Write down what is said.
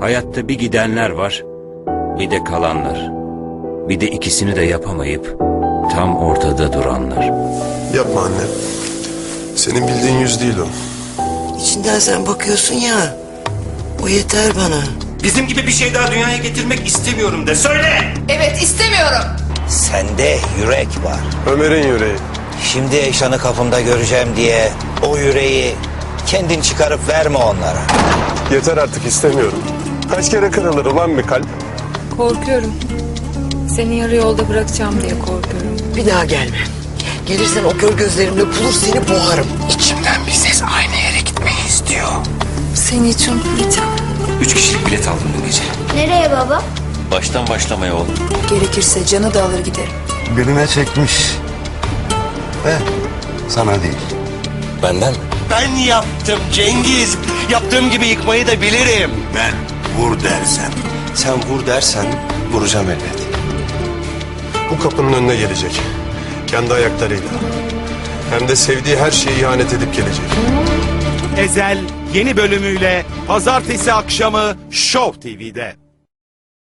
Hayatta bir gidenler var, bir de kalanlar. Bir de ikisini de yapamayıp tam ortada duranlar. Yapma anne. Senin bildiğin yüz değil o. İçinden sen bakıyorsun ya. O yeter bana. Bizim gibi bir şey daha dünyaya getirmek istemiyorum de söyle. Evet istemiyorum. Sende yürek var. Ömer'in yüreği. Şimdi Eyşan'ı kapımda göreceğim diye o yüreği kendin çıkarıp verme onlara. Yeter artık istemiyorum. Kaç kere kırılır ulan bir kalp? Korkuyorum. Seni yarı yolda bırakacağım diye korkuyorum. Bir daha gelme. Gelirsen o kör gözlerimle bulur seni boğarım. İçimden bir ses aynı yere gitmeyi istiyor. Seni hiç unutmayacağım. Üç kişilik bilet aldım dün gece. Nereye baba? Baştan başlamaya oğlum. Gerekirse canı da alır giderim. birine çekmiş. Ve sana değil. Benden mi? Ben yaptım Cengiz. Yaptığım gibi yıkmayı da bilirim. Ben vur dersem. Sen vur dersen vuracağım elbet. Bu kapının önüne gelecek. Kendi ayaklarıyla. Hem de sevdiği her şeye ihanet edip gelecek. Ezel yeni bölümüyle pazartesi akşamı Show TV'de.